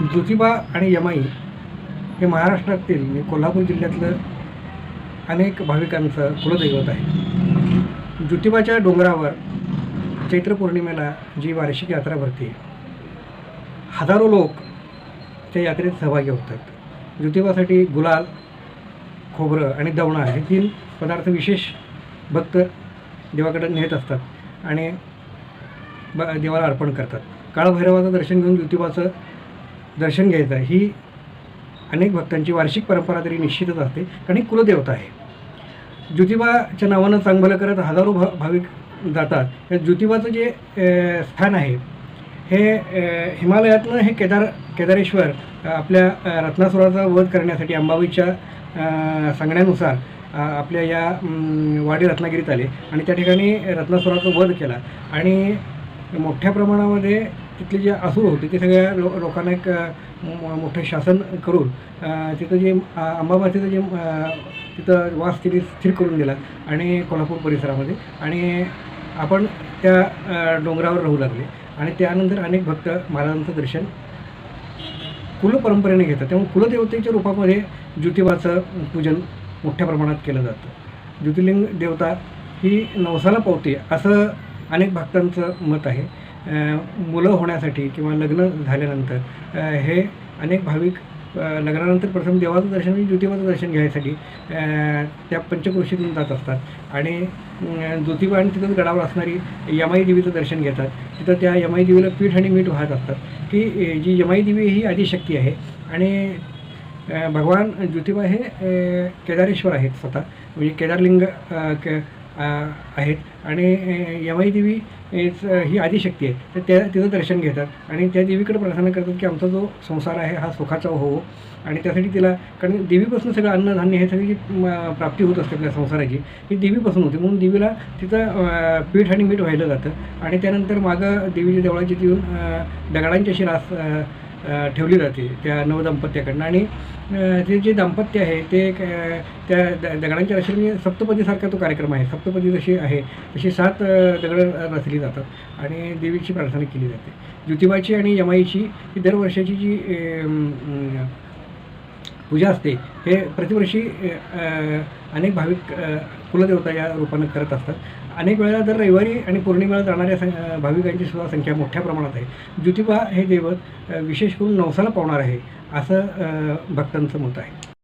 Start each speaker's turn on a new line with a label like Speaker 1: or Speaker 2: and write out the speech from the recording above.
Speaker 1: ज्योतिबा आणि यमाई हे महाराष्ट्रातील म्हणजे कोल्हापूर जिल्ह्यातलं अनेक भाविकांचं कुलदैवत आहे. ज्योतिबाच्या डोंगरावर चैत्र पौर्णिमेला जी वार्षिक यात्रा भरते हजारो लोक त्या यात्रेत सहभागी होतात. ज्योतिबासाठी गुलाल खोबरं आणि दवणा हे तीन पदार्थ विशेष भक्त देवाकडे नेत असतात आणि ब देवाला अर्पण करतात. काळभैरवाचं दर्शन घेऊन ज्योतिबाचं दर्शन घ्यायचं ही अनेक भक्तांची वार्षिक परंपरा तरी निश्चितच असते. कारण ही कुलदेवता आहे. ज्योतिबाच्या नावानं चांगलं करत हजारो भा भाविक जातात. या ज्योतिबाचं जे स्थान आहे हे अ, हिमालयातनं हे केदार केदारेश्वर आपल्या रत्नासुराचा वध करण्यासाठी अंबाबाईच्या सांगण्यानुसार आपल्या या वाडी रत्नागिरीत आले. आणि त्या ठिकाणी रत्नासुराचा वध केला. आणि मोठ्या प्रमाणामध्ये तिथले जे असुर होते ते सगळ्या लो लोकांना एक मो- मोठं शासन करून तिथं जे अ, जे तिथं वास तिथे स्थिर करून दिला आणि कोल्हापूर परिसरामध्ये. आणि आपण त्या डोंगरावर राहू लागले. आणि त्यानंतर अनेक भक्त महाराजांचं दर्शन कुलपरंपरेने घेतात. त्यामुळे कुलदेवतेच्या रूपामध्ये ज्योतिबाचं पूजन मोठ्या प्रमाणात केलं जातं. ज्योतिर्लिंग देवता ही नवसाला पावते असं अनेक भक्तांचं मत आहे. मुलं होण्यासाठी किंवा लग्न झाल्यानंतर हे अनेक भाविक लग्नानंतर प्रथम देवाचं दर्शन म्हणजे ज्योतिबाचं दर्शन घ्यायसाठी त्या पंचक्रोशीतून जात असतात. आणि ज्योतिबा आणि तिथंच गडावर असणारी यमाई देवीचं दर्शन घेतात. तिथं त्या यमाई देवीला पीठ आणि मीठ वाहत असतात. की जी यमाई देवी ही आदिशक्ती आहे. आणि भगवान ज्योतिबा हे केदारेश्वर आहेत स्वतः. म्हणजे केदारलिंग के आहेत. आणि यवाई देवी ही आदिशक्ती आहे. तर त्या तिचं दर्शन घेतात. आणि त्या देवीकडे प्रार्थना करतात की आमचा जो संसार आहे हा सुखाचा हो आणि त्यासाठी तिला कारण देवीपासून सगळं अन्नधान्य हे सगळी जी प्राप्ती होत असते आपल्या संसाराची ही देवीपासून होते. म्हणून देवीला तिथं पीठ आणि मीठ वाहिलं जातं. आणि त्यानंतर मागं देवीच्या देवळाची येऊन दगडांची अशी रास ठेवली जाते त्या नवदंपत्याकडनं आणि ते जे दाम्पत्य आहे ते एक, त्या द दगडांच्या रचने म्हणजे सप्तपदीसारखा तो कार्यक्रम आहे. सप्तपदी जशी आहे तशी सात दगडं रचली जातात आणि देवीची प्रार्थना केली जाते. ज्योतिबाची आणि यमाईची ही दरवर्षाची जी पूजा असते हे प्रतिवर्षी अनेक भाविक कुलदेवता या रूपानं करत असतात. अनेक वेळेला दर रविवारी आणि पौर्णिमेला जाणाऱ्या सं भाविकांची सुद्धा संख्या मोठ्या प्रमाणात आहे. ज्योतिबा हे दैवत विशेष करून नवसाला पावणार आहे असं भक्तांचं मत आहे.